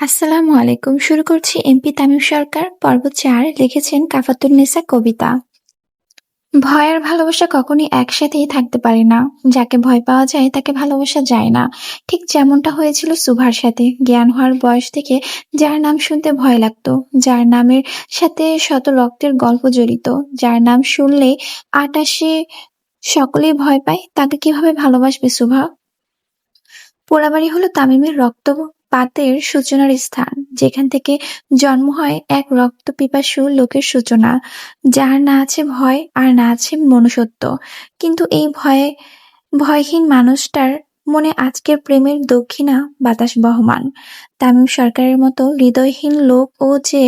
আসসালামু আলাইকুম। শুরু করছি এমপি তামিম সরকার। পর্ব চার লিখেছেন কাফাতুন্নেসা কবিতা। ভয় আর ভালোবাসা কখনই একসাথেই থাকতে পারে না। যাকে ভয় পাওয়া যায়, তাকে ভালোবাসা যায় না। ঠিক যেমনটা হয়েছিল সুভার সাথে। জ্ঞান হওয়ার বয়স থেকে যার নাম শুনতে ভয় লাগতো। যার নামের সাথে শত রক্তের গল্প জড়িত। যার নাম শুনলে আটাশে সকলেই ভয় পায়, তাকে কীভাবে ভালোবাসবে সুভা? পোড়াবাড়ি হলো তামিমের রক্তপাতের সূচনার স্থান, যেখান থেকে জন্ম হয় এক রক্তপিপাসু লোকের সূচনা। যার না আছে ভয় আর না আছে মনুষ্যত্ব। কিন্তু এই ভয়ে, ভয়হীন মানুষটার মনে আজকের প্রেমের দক্ষিণা বাতাস বহমান। তামিম সরকারের মতো হৃদয়হীন লোক ও যে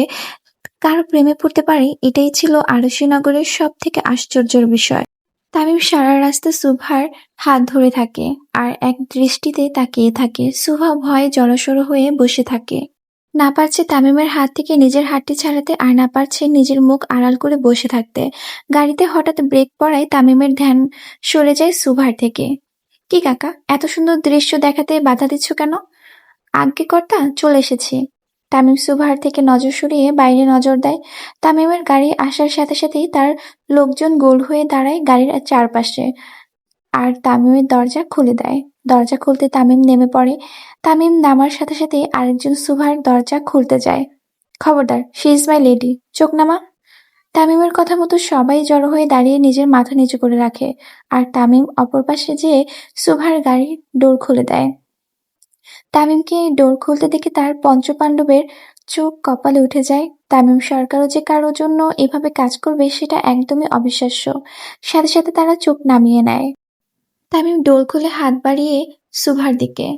কারও প্রেমে পড়তে পারে, এটাই ছিল আরশিনগরের সব থেকে আশ্চর্যের বিষয়। তামিম সারা রাস্তা সুভার হাত ধরে থাকে আর এক দৃষ্টিতে তাকিয়ে থাকে। সুভা ভয়ে জড়সড় হয়ে বসে থাকে। না পারছে তামিমের হাত থেকে নিজের হাতটি ছাড়াতে আর না পারছে নিজের মুখ আড়াল করে বসে থাকতে। গাড়িতে হঠাৎ ব্রেক পড়ায় তামিমের ধ্যান সরে যায় সুভার থেকে। কি কাকা, এত সুন্দর দৃশ্য দেখাতে বাধা দিচ্ছ কেন? আজ্ঞে কর্তা চলে এসেছি। তামিম সুভার থেকে নজর সরিয়ে বাইরে নজর দেয়। তামিমের গাড়ি আসার সাথে সাথেই তার লোকজন গোল হয়ে দাঁড়ায় গাড়ির চারপাশে। আর তামিমের দরজা খুলে দেয়। দরজা খুলতে তামিম নেমে পড়ে। তামিম নামার সাথে সাথে আরেকজন সুভার দরজা খুলতে যায়। খবরদার শি ইজ মাই লেডি চোখ নামা। তামিমের কথা মতো সবাই জড়ো হয়ে দাঁড়িয়ে নিজের মাথা নিচু করে রাখে। আর তামিম অপর পাশে যেয়ে সুভার গাড়ির ডোর খুলে দেয়। তামিমকে ডোর খুলতে দেখে তার পঞ্চপাণ্ডবের চোখ কপালে উঠে যায়। তামিম সরকারও যে কারোর জন্য এভাবে কাজ করবে সেটা একদমই অবিশ্বাস্য। সাথে সাথে তারা চোখ নামিয়ে নেয়। তামিম ডোর খুলে হাত বাড়িয়ে সুভার দিকে।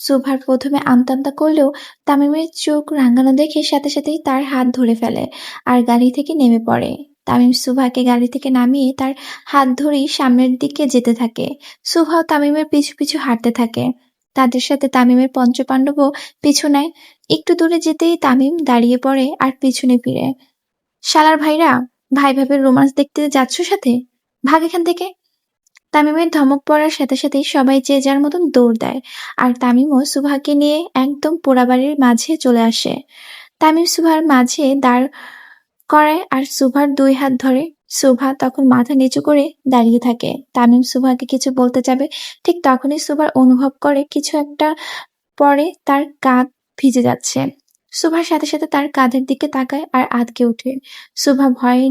সুভার প্রথমে আমতামতা করলেও তামিমের চোখ রাঙানো দেখে সাথে সাথেই তার হাত ধরে ফেলে আর গাড়ি থেকে নেমে পড়ে। তামিম সুভাকে গাড়ি থেকে নামিয়ে তার হাত ধরেই সামনের দিকে যেতে থাকে। সুভাও তামিমের পিছু পিছু হাঁটতে থাকে। তাদের সাথে তামিমের পঞ্চপাণ্ডবও পিছু নেয়। একটু দূরে যেতেই তামিম দাঁড়িয়ে পড়ে আর পিছনে ফিরে। শালার ভাইরা, ভাই ভাবের রোমান্স দেখতে যাচ্ছ সাথে? ভাগ এখান থেকে। তামিমের ধমক পড়ার সাথে সাথেই সবাই যে যার মতন দৌড় দেয় আর তামিমও সুভাকে নিয়ে একদম পোড়াবাড়ির মাঝে চলে আসে। তামিম সুভার মাঝে দাঁড় করায় আর সুভার দুই হাত ধরে সুভা তখন মাথা নিচু করে দাঁড়িয়ে থাকে। তামিম সুভাকে কিছু বলতে যাবে, ঠিক তখনই সুভার অনুভব করে কিছু একটা পরে তার কাঁধ ভিজে যাচ্ছে। সুভার সাথে সাথে তার কাঁধের দিকে তাকায় আর আতকে ওঠে। সুভা ভয়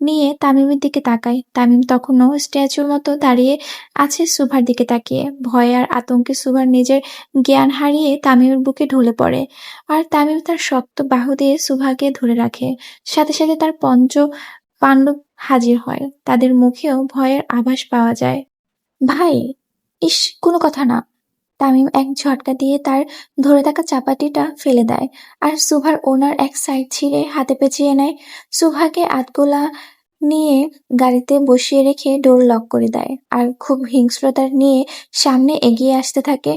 নিয়ে তামিমের দিকে তাকায়। তামিম তখনও স্ট্যাচুর মতো দাঁড়িয়ে আছে সুভার দিকে তাকিয়ে। ভয় আর আতঙ্কে সুভার নিজের জ্ঞান হারিয়ে তামিমের বুকে ঢলে পড়ে। আর তামিম তার শক্ত বাহু দিয়ে সুভাকে ধরে রাখে। সাথে সাথে তার পঞ্চ পাণ্ডব হাজির হয়। তাদের মুখেও ভয়ের আভাস পাওয়া যায়। ভাই, ইস, কোনো কথা না। তামিম এক ঝটকা দিয়ে তার ধরে থাকা চাপাটিটা ফেলে দেয় আর সুভার ওনার এক সাইড ছিঁড়ে হাতে পেঁচিয়ে নেয়। সুভাকে আতগোলা নিয়ে গাড়িতে বসিয়ে রেখে ডোর লক করে দেয় আর খুব হিংস্রতার নিয়ে সামনে এগিয়ে আসতে থাকে।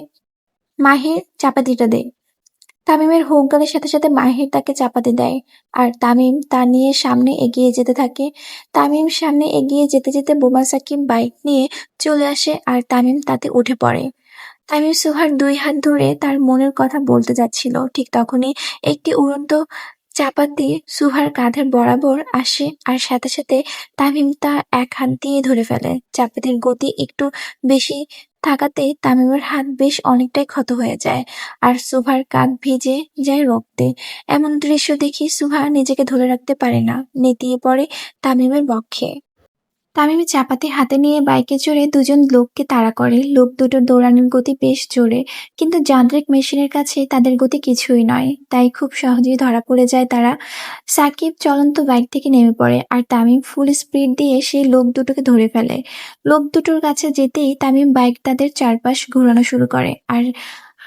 মাহির চাপাতিটা দে। তামিমের হুঙ্কারের সাথে সাথে মাহির তাকে চাপাতে দেয়। আর তামিম তা নিয়ে সামনে এগিয়ে যেতে থাকে। তামিম সামনে এগিয়ে যেতে যেতে বোমা সাকিব বাইক নিয়ে চলে আসে আর তামিম তাতে উঠে পড়ে। তামিম সুহার দুই হাত ধরে তার মনের কথা বলতে যাচ্ছিল। ঠিক তখনই একটি উড়ন্ত চাপাতি সুহার কাঁধের বরাবর আসে আর সাথে সাথে তামিম তা এক হাত দিয়ে ধরে ফেলে। চাপাতির গতি একটু বেশি থাকাতে তামিমের হাত বেশ অনেকটাই ক্ষত হয়ে যায় আর সুভার কাঁধ ভিজে যায় রক্তে। এমন দৃশ্য দেখি সুভা নিজেকে ধরে রাখতে পারে না। নেতিয়ে পড়ে তামিমের বক্ষে। তামিম চাপাতি হাতে নিয়ে বাইকে চড়ে দুজন লোককে তাড়া করে। লোক দুটোর দৌড়ানোর গতি বেশ জোরে, কিন্তু যান্ত্রিক মেশিনের কাছে তাদের গতি কিছুই নয়। তাই খুব সহজেই ধরা পড়ে যায় তারা। সাকিব চলন্ত বাইক থেকে নেমে পড়ে আর তামিম ফুল স্পিড দিয়ে সেই লোক দুটোকে ধরে ফেলে। লোক দুটোর কাছে যেতেই তামিম বাইক তাদের চারপাশ ঘোরানো শুরু করে আর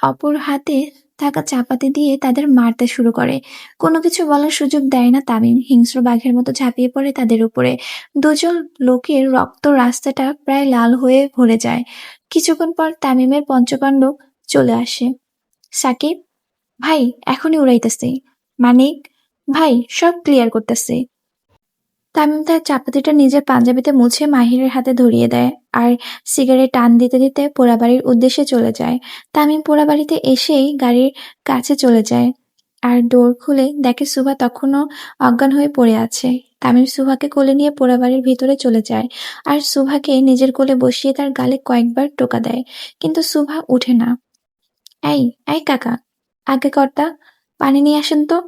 অপর হাতে থাকা চাপাতি দিয়ে তাদের মারতে শুরু করে। কোনো কিছু বলার সুযোগ দেয় না তামিম। হিংস্র বাঘের মতো ঝাঁপিয়ে পড়ে তাদের উপরে। দুজন লোকের রক্ত রাস্তাটা প্রায় লাল হয়ে ভরে যায়। কিছুক্ষণ পর তামিমের পঞ্চপাণ্ডব চলে আসে। সাকিব, ভাই, এখনই উড়াইতেছে। মানিক, ভাই, সব ক্লিয়ার করতেছে। তামিম তার চাপাতিটা নিজের পাঞ্জাবিতে মুছে মাহিরের হাতে ধরিয়ে দেয় আর সিগারেট টান দিতে দিতে পোড়াবাড়ির উদ্দেশ্যে চলে যায়। তামিম পোড়াবাড়িতে এসেই গাড়ির কাছে চলে যায় আর ডোর খুলে দেখে সুভা তখনও অজ্ঞান হয়ে পড়ে আছে। তামিম সুভাকে কোলে নিয়ে পোড়াবাড়ির ভিতরে চলে যায় আর সুভাকে নিজের কোলে বসিয়ে তার গালে কয়েকবার টোকা দেয়। কিন্তু সুভা উঠে না। এই এই কাকা, আগে কর্তা, পানি নিয়ে আসেন তো?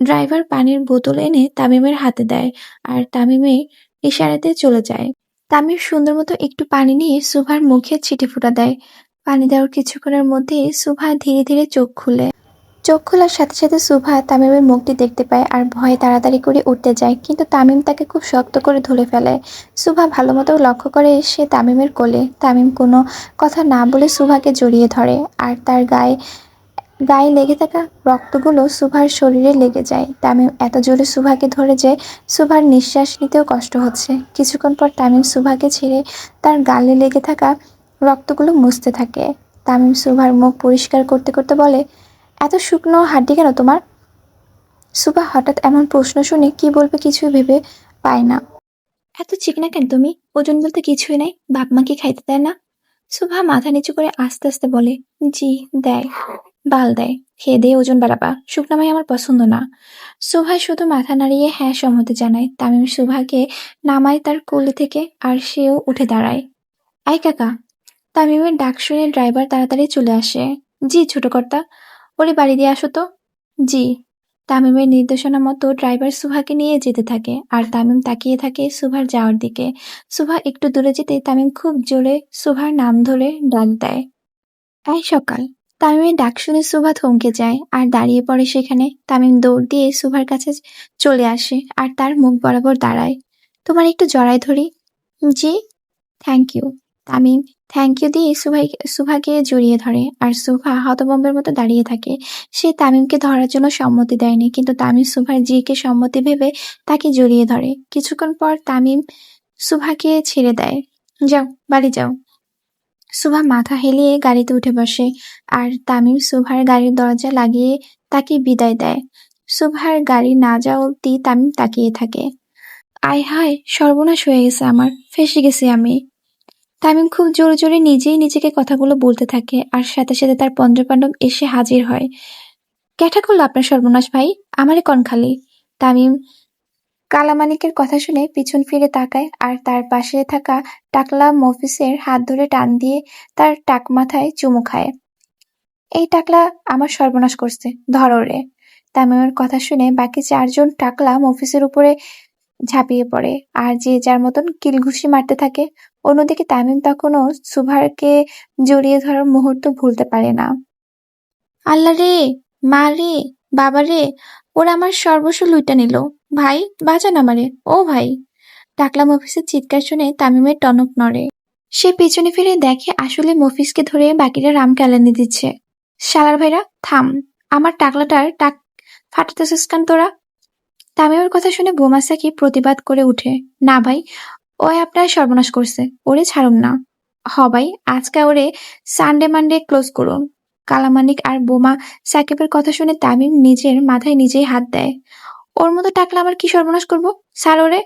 ড্রাইভার পানির বোতল এনে তামিমের হাতে দেয় আর তামিমের ইশারাতে চলে যায়। তামিম সুন্দর মতো একটু পানি নিয়ে সুভার মুখে ছিটে ফোঁটা দেয়। পানি দেওয়ার কিছুক্ষণের মধ্যেই সুভা ধীরে ধীরে চোখ খুলে। চোখ খোলার সাথে সাথে সুভা তামিমের মুখটি দেখতে পায় আর ভয়ে তাড়াতাড়ি করে উঠতে যায়, কিন্তু তামিম তাকে খুব শক্ত করে ধরে ফেলে। সুভা ভালো মতো লক্ষ্য করে সে তামিমের কোলে। তামিম কোনো কথা না বলে সুভাকে জড়িয়ে ধরে আর তার গায়ে গায়ে লেগে থাকা রক্তগুলো সুভার শরীরে লেগে যায়। তামিম এত জোরে সুভাকে ধরে যে সুভার নিঃশ্বাস নিতেও কষ্ট হচ্ছে। কিছুক্ষণ পর তামিম সুভাকে ছেড়ে তার গালে লেগে থাকা রক্তগুলো মুছতে থাকে। তামিম সুভার মুখ পরিষ্কার করতে করতে বলে, এত শুকনো হাড্ডি কেন তোমার? সুভা হঠাৎ এমন প্রশ্ন শুনে কি বলবে কিছুই ভেবে পায় না। এত চিকনা কেন তুমি? ওজন বলতে কিছুই নাই। বাপ মা কি খাইতে দেয় না? সুভা মাথা নিচু করে আস্তে আস্তে বলে, জি, দেয়। বাল দেয়। খেয়ে দিয়ে ওজন বাড়াবা। শুকনা ভাই আমার পছন্দ না। সুভা শুধু মাথা নাড়িয়ে হ্যাঁ সম্মতি জানায়। তামিম সুভাকে নামায় তার কোলে থেকে আর সেও উঠে দাঁড়ায়। আই কাকা, তামিমের ডাক শুনে ড্রাইভার তাড়াতাড়ি চলে আসে। জি, ছোট কর্তা। ওরে বাড়ি দিয়ে আসো তো। জি। তামিমের নির্দেশনা মতো ড্রাইভার সুভাকে নিয়ে যেতে থাকে আর তামিম তাকিয়ে থাকে সুভার যাওয়ার দিকে। সুভা একটু দূরে যেতে তামিম খুব জোরে সুভার নাম ধরে ডাক দেয়। এই সকাল। তামিমের ডাক শুনে সুভা থমকে যায় আর দাঁড়িয়ে পড়ে সেখানে। তামিম দৌড় দিয়ে সুভার কাছে চলে আসে আর তার মুখ বরাবর দাঁড়ায়। তোমার একটু জড়াই ধরি। জি thank you Tamim thank you দিয়ে সুভাই, সুভাকে জড়িয়ে ধরে আর সুভা হতবম্বের মতো দাঁড়িয়ে থাকে। সে তামিমকে ধরার জন্য সম্মতি দেয়নি, কিন্তু তামিম সুভার জিকে সম্মতি ভেবে তাকে জড়িয়ে ধরে। কিছুক্ষণ পর তামিম সুভাকে ছেড়ে দেয়। যাও, বাড়ি যাও। সুভা মাথা হেলিয়ে গাড়িতে উঠে বসে আর তামিম সুভার গাড়ির দরজা লাগিয়ে তাকে বিদায় দেয়। সুভার গাড়ি না যাওয়া অব্দি তামিম তাকিয়ে থাকে। আয় হায়, সর্বনাশ হয়ে গেছে আমার, ফেসে গেছি আমি। তামিম খুব জোরে জোরে নিজেই নিজেকে কথাগুলো বলতে থাকে আর সাথে সাথে তার পঞ্চপাণ্ডব এসে হাজির হয়। ক্যাঠা করল আপনার সর্বনাশ ভাই? আমারে কন খালি তামিম কালামানিকের কথা শুনে পিছন ফিরে তাকায় আর তার পাশে থাকা টাকলা মফিসের হাত ধরে টান দিয়ে তার টাক মাথায় চুমু খায়। এই টাকলা আমার সর্বনাশ করছে, ধরো রে। তামিমের কথা শুনে বাকি চারজন টাকলা মফিসের উপরে ঝাঁপিয়ে পড়ে আর যে যার মতন কিলঘুষি মারতে থাকে, অন্যদিকে তামিম তখনও সুভারকে জড়িয়ে ধরার মুহূর্ত ভুলতে পারে না। আল্লাহ রে, মা রে, বাবা রে, ওরা আমার সর্বস্ব লুইটা নিল। ভাই, বাঁচান আমারে। ও ভাই। টাকলা মফিসের চিৎকার শুনে তামিমের টনক নড়ে। সে পেছনে ফিরে দেখে আসলে মফিসকে ধরে বাকিরা রাম কেলানি দিচ্ছে। শালার ভাইরা, থাম। আমার টাকলাটার টাক ফাটাতেছিস কান তোরা? তামিমের কথা শুনে বোমা সাকি প্রতিবাদ করে উঠে। না ভাই ও আপনার সর্বনাশ করছে। ওরে ছাড়ুন না। হ ভাই, আজকে ওরে সানডে, মানডে ক্লোজ করুন। কালামানিক আর বোমা সাকিবের কথা শুনে তামিম নিজের মাথায় নিজেই হাত দেয়। ওর মতো টাকলা আমার কি সর্বনাশ করব? স্যার ওরে।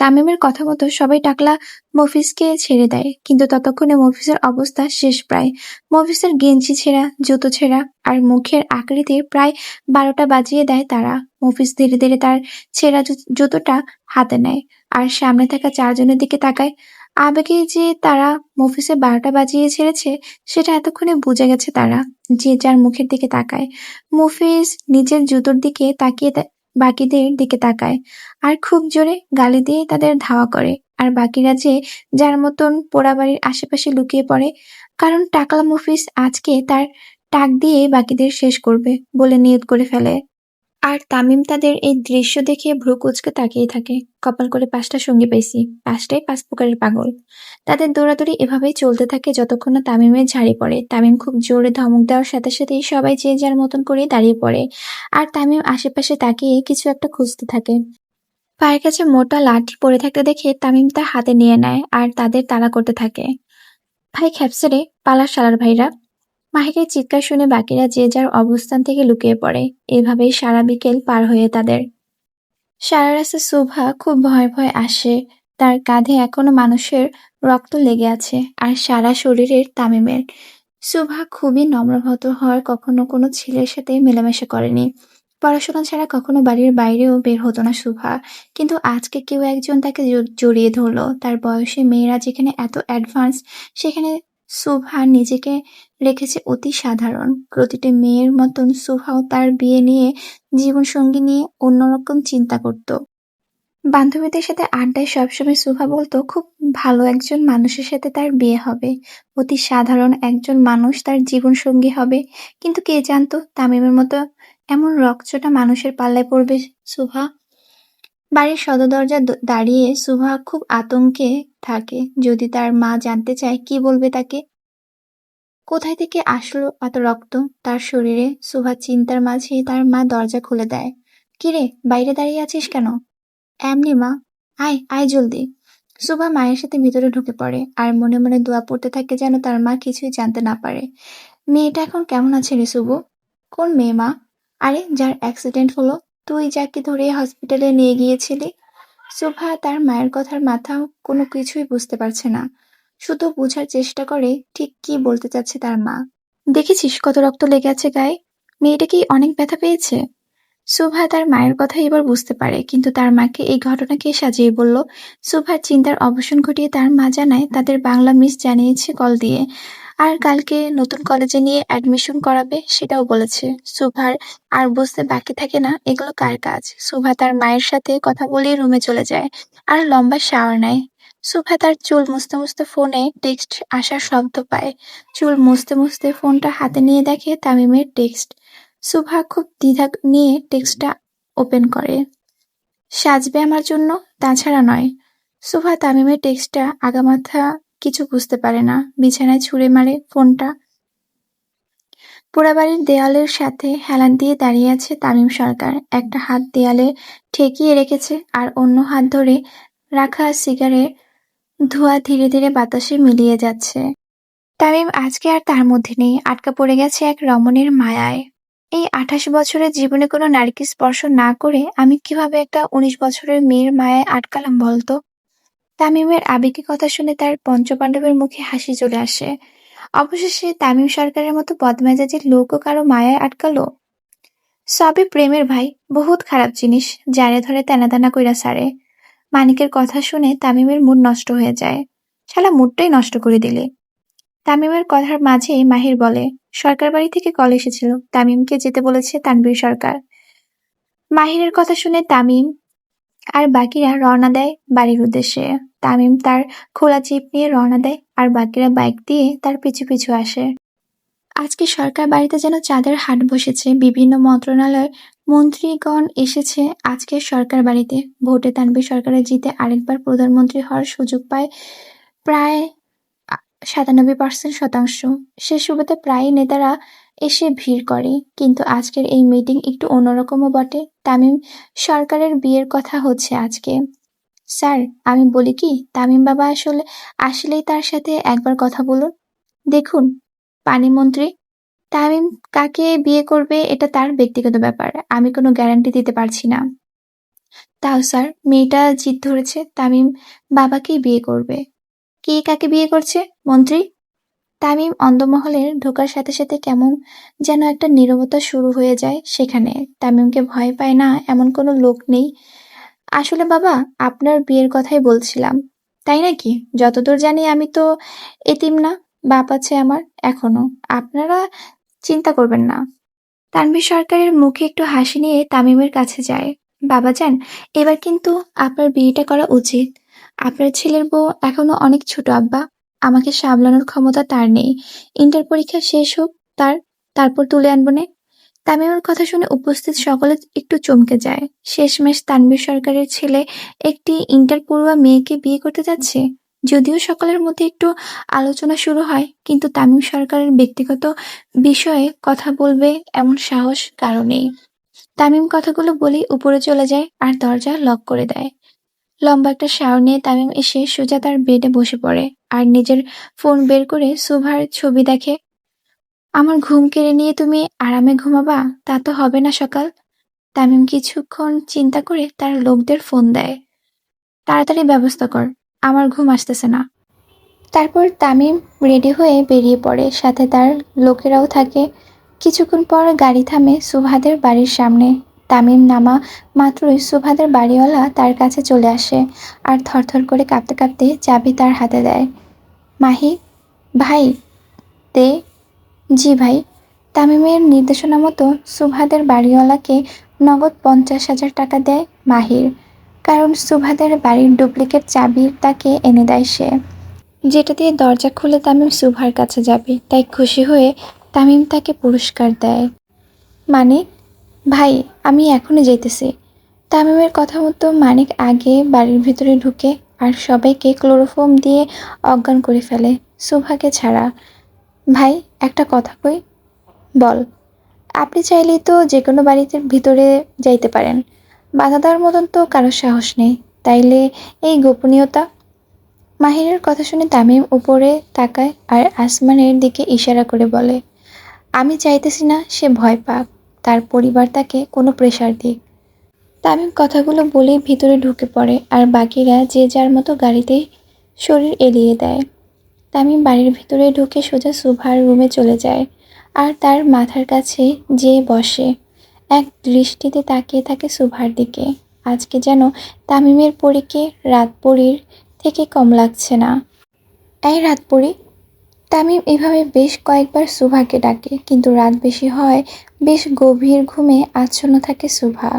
তামিমের কথা মতো সবাই টাকলা মফিসকে ছেড়ে দেয়, কিন্তু ততক্ষণে মফিসের অবস্থা শেষ প্রায়। মফিসের গেঞ্জি ছেঁড়া, জুতো ছেঁড়া আর মুখের আকৃতির প্রায় বারোটা বাজিয়ে দেয় তারা। মফিস ধীরে ধীরে তার ছেঁড়া জুতোটা হাতে নেয় আর সামনে থাকা চারজনের দিকে তাকায়। আবেগে যে তারা মফিসে বারোটা বাজিয়ে ছেড়েছে, সেটা এতক্ষণে বুঝে গেছে তারা, যে যার মুখের দিকে তাকায়। মফিস নিজের জুতোর দিকে তাকিয়ে বাকিদের দিকে তাকায় আর খুব জোরে গালি দিয়ে তাদের ধাওয়া করে। আর বাকিরা যে যার মতন পোড়াবাড়ির আশেপাশে লুকিয়ে পড়ে, কারণ টাকলা মফিস আজকে তার টাক দিয়ে বাকিদের শেষ করবে বলে নিয়ত করে ফেলে। আর তামিম তাদের এই দৃশ্য দেখে ভ্রু কুচকে তাকিয়ে থাকে। কপাল করে পাঁচটা সঙ্গী পেয়েছি পাঁচটাই পাঁচ প্রকারের পাগল। তাদের দৌড়াদৌড়ি এভাবেই চলতে থাকে যতক্ষণ না তামিমের ঝাড়ি পড়ে। তামিম খুব জোরে ধমক দেওয়ার সাথে সাথেই সবাই যে যার মতন করে দাঁড়িয়ে পড়ে। আর তামিম আশেপাশে তাকিয়ে কিছু একটা খুঁজতে থাকে। পায়ের কাছে মোটা লাঠি পড়ে থাকতে দেখে তামিম তা হাতে নিয়ে নেয় আর তাদের তাড়া করতে থাকে। ভাই খ্যাপসারে পালার সালার ভাইরা। মাহিকের চিৎকার শুনে বাকিরা যে যার অবস্থান থেকে লুকিয়ে পড়ে। এভাবেই সারা বিকেল পার হয়ে তাদের। সারা রাস্তা শোভা খুব ভয় ভয় আসে। তার কাঁধে এখনও মানুষের রক্ত লেগে আছে আর সারা শরীরের তামিমের। সুভা খুবই নম্রভদ্র হওয়ার কখনো কোনো ছেলের সাথে মেলামেশা করেনি। পড়াশোনা ছাড়া কখনো বাড়ির বাইরেও বের হতো না সুভা। কিন্তু আজকে কেউ একজন তাকে জড়িয়ে ধরলো। তার বয়সে মেয়েরা যেখানে এত অ্যাডভান্স সেখানে সুভা নিজেকে রেখেছে অতি সাধারণ। প্রতিটি মেয়ের মতন সুভাও তার বিয়ে নিয়ে জীবনসঙ্গী নিয়ে অন্যরকম চিন্তা করত। বান্ধবীদের সাথে আড্ডায় সবসময় সুভা বলতো, খুব ভালো একজন মানুষের সাথে তার বিয়ে হবে। অতি সাধারণ একজন মানুষ তার জীবনসঙ্গী হবে। কিন্তু কে জানতো, তামিমের মতো এমন রকচটা মানুষের পাল্লায় পড়বে সুভা বাড়ির সদর দরজা দাঁড়িয়ে সুভা খুব আতঙ্কে থাকে। যদি তার মা জানতে চায়, কি বলবে তাকে? কোথায় থেকে আসলো এত রক্ত? তার শরীরে সুভা চিন্তার মাঝে তার মা দরজা খুলে দেয়। কিরে বাইরে দাঁড়িয়ে আছিস কেন? এমনি, মা। আয় আয় জলদি। সুভা মায়ের সাথে ভিতরে ঢুকে পড়ে আর মনে মনে দোয়া পড়তে থাকে যেন তার মা কিছুই জানতে না পারে। মেয়েটা এখন কেমন আছে রে শুভ কোন মেয়ে, মা? আরে, যার অ্যাক্সিডেন্ট হলো। তুই যাকে ধরে হসপিটালে নিয়ে গিয়েছিলি? সুভা তার মায়ের কথার মাথা কোনো কিছুই বুঝতে পারছে না। শুধু বোঝার চেষ্টা করে ঠিক কি বলতে চাচ্ছে তার মা। দেখেছিস কত রক্ত লেগে আছে গায়ে? মেয়েটা কি অনেক ব্যথা পেয়েছে? সুভা তার মায়ের কথা এবার বুঝতে পারে, কিন্তু তার মাকে এই ঘটনাকে সাজিয়ে বলল? সুভার চিন্তার অবসান ঘটিয়ে তার মা জানায়, তাদের বাংলা মিস জানিয়েছে কল দিয়ে। আর কালকে নতুন কলেজে নিয়ে অ্যাডমিশন করাবে সেটাও বলেছে। সুভার আর বুঝতে বাকি থাকে না, এগুলো কার কাজ? সুভা তার মায়ের সাথে কথা বলেই রুমে চলে যায় আর লম্বা শাওয়ার নেয়। সুভা তার চুল মুছতে মুছতে ফোনে টেক্সট আসার শব্দ পায়। চুল মুছতে মুছতে ফোনটা হাতে নিয়ে দেখে তামিমের টেক্সট সুভা খুব দ্বিধা নিয়ে টেক্সটটা ওপেন করে। সাজবে আমার জন্য? তাছাড়া নয়। সুভা তামিমের টেক্সটটা আগামাথা কিছু বুঝতে পারে না। বিছানায় ছুঁড়ে মারে ফোনটা। পোড়াবাড়ির দেয়ালের সাথে হেলান দিয়ে দাঁড়িয়ে আছে তামিম সরকার। একটা হাত দেয়ালে ঠেকিয়ে রেখেছে আর অন্য হাত ধরে রাখা সিগারেট ধোঁয়া ধীরে ধীরে বাতাসে মিলিয়ে যাচ্ছে। তামিম, আজকে আর তার মধ্যে নেই। আটকা পড়ে গেছে এক রমণীর মায়ায়। এই আঠাশ বছরের জীবনে কোনো নারীকে স্পর্শ না করে আমি কীভাবে একটা উনিশ বছরের মেয়ের মায়ায় আটকালাম বলতো? তামিমের আবেগী কথা শুনে তার পঞ্চপাণ্ডবের মুখে হাসি চলে আসে। অবশেষে তামিম সরকারের মতো বদমেজাজের লোকও কারও মায়ায় আটকালো? সবই প্রেমের ভাই, বহুত খারাপ জিনিস, যারে ধরে তেনা তেনা কইরা সারে। মানিকের কথা শুনে তামিমের মুড নষ্ট হয়ে যায়। শালা মুডটাই নষ্ট করে দিলে। তামিমের কথার মাঝেই মাহির বলে, সরকার বাড়ি থেকে কল এসেছিল, তামিমকে যেতে বলেছে তানভীর সরকার। মাহিরের কথা শুনে তামিম আর বাকিরা রওনা দেয় বাড়ির উদ্দেশ্যে। তামিম তার খোলা জিপ নিয়ে রওনা দেয় আর বাকিরা বাইক দিয়ে তার পিছু পিছু আসে। আজকে সরকার বাড়িতে যেন চাঁদের হাট বসেছে, বিভিন্ন মন্ত্রণালয় মন্ত্রীগণ এসেছে আজকে সরকার বাড়িতে। ভোটে তানভীর সরকারের জিতে আরেকবার প্রধানমন্ত্রী হওয়ার সুযোগ পায় প্রায় সাতানব্বই পার্সেন্ট শতাংশ। সে সুবাদে প্রায় নেতারা এসে ভিড় করে। কিন্তু আজকের এই মিটিং একটু অন্যরকমও বটে। তামিম, সরকারের বিয়ের কথা হচ্ছে আজকে। স্যার, আমি বলি কি, তামিম বাবা আসলে আসলেই তার সাথে একবার কথা বলুন। দেখুন পানিমন্ত্রী তামিম কাকে বিয়ে করবে এটা তার ব্যক্তিগত ব্যাপার। আমি কোনো গ্যারান্টি দিতে পারছি না। তাও স্যার, মেয়েটা জিদ ধরেছে, তামিম বাবাকেই বিয়ে করবে। কে কাকে বিয়ে করছে? মন্ত্রী? তামিম অন্দমহলের ঢোকার সাথে সাথে কেমন যেন একটা নীরবতা শুরু হয়ে যায় সেখানে। তামিমকে ভয় পায় না এমন কোনো লোক নেই। আসলে বাবা, আপনার বিয়ের কথাই বলছিলাম, তাই নাকি? যতদূর জানি আমি তো এতিম না, বাপ আছে আমার এখনও। আপনারা চিন্তা করবেন না। তানভীর সরকারের মুখে একটু হাসি নিয়ে তামিমের কাছে যায়। বাবা যান, এবার কিন্তু আপনার বিয়েটা করা উচিত। আপনার ছেলের বউ এখনও অনেক ছোট আব্বা। আমাকে সামলানোর ক্ষমতা তার নেই। ইন্টার পরীক্ষা শেষ হোক, তার, তারপর তুলে আনব নে। তামিমের কথা শুনে উপস্থিত সকলে একটু চমকে যায়। শেষমেশ তানভীর সরকারের ছেলে একটি ইন্টার পড়ুয়া মেয়েকে বিয়ে করতে যাচ্ছে। যদিও সকলের মধ্যে একটু আলোচনা শুরু হয়, কিন্তু তামিম সরকারের ব্যক্তিগত বিষয়ে কথা বলবে এমন সাহস কারও নেই। তামিম কথাগুলো বলেই উপরে চলে যায় আর দরজা লক করে দেয়। লম্বা একটা শাওয়ার নিয়ে তামিম এসে সোজা তার বেডে বসে পড়ে আর নিজের ফোন বের করে সুভার ছবি দেখে, আমার ঘুম কেড়ে নিয়ে তুমি আরামে ঘুমাবা? তা তো হবে না সকাল। তামিম কিছুক্ষণ চিন্তা করে তার লোকদের ফোন দেয়, তাড়াতাড়ি ব্যবস্থা কর, আমার ঘুম আসতেছে না। তারপর তামিম রেডি হয়ে বেরিয়ে পড়ে, সাথে তার লোকেরাও থাকে। কিছুক্ষণ পর গাড়ি থামে সুভাদের বাড়ির সামনে। তামিম নামা মাত্রই সুভাদের বাড়িওয়ালা তার কাছে চলে আসে আর থরথর করে কাঁপতে কাঁপতে চাবি তার হাতে দেয়। মাহি, ভাই দে জি ভাই, তামিমের নির্দেশনা মতো সুভাদের বাড়িওয়ালাকে নগদ পঞ্চাশ হাজার টাকা দেয় মাহির। কারণ সুভাদের বাড়ির ডুপ্লিকেট চাবি তাকে এনে দেয় সে। যেটা দিয়ে দরজা খুলে তামিম সুভার কাছে যাবে। তাই খুশি হয়ে তামিম তাকে পুরস্কার দেয়। মানিক ভাই, আমি এখনই যাইতেছি। তামিমের কথা মতো মানিক আগে বাড়ির ভিতরে ঢুকে আর সবাইকে ক্লোরোফোম দিয়ে অজ্ঞান করে ফেলে সুভাকে ছাড়া। ভাই, একটা কথা কই? বল। আপনি চাইলেই তো যে কোনো বাড়িতে ভিতরে যাইতে পারেন। বাধা দেওয়ার মতন তো কারোর সাহস নেই। তাইলে এই গোপনীয়তা? মাহিরের কথা শুনে তামিম উপরে তাকায় আর আসমানের দিকে ইশারা করে বলে, আমি চাইতেছি না সে ভয় পাক। তার পরিবার তাকে কোনো প্রেশার দিক। তামিম কথাগুলো বলেই ভিতরে ঢুকে পড়ে আর বাকিরা যে যার মতো গাড়িতে শরীর এলিয়ে দেয়। তামিম বাড়ির ভিতরে ঢুকে সোজা সুভার রুমে চলে যায় আর তার মাথার কাছে যেয়ে বসে। এক দৃষ্টিতে তাকিয়ে থাকে সুভার দিকে। আজকে যেন তামিমের পরীকে রাত পরীর থেকে কম লাগছে না। এই রাত পরি তামিম এভাবে বেশ কয়েকবার সুভাকে ডাকে, কিন্তু রাত বেশি হয় বেশ গভীর ঘুমে আচ্ছন্ন থাকে সুভা।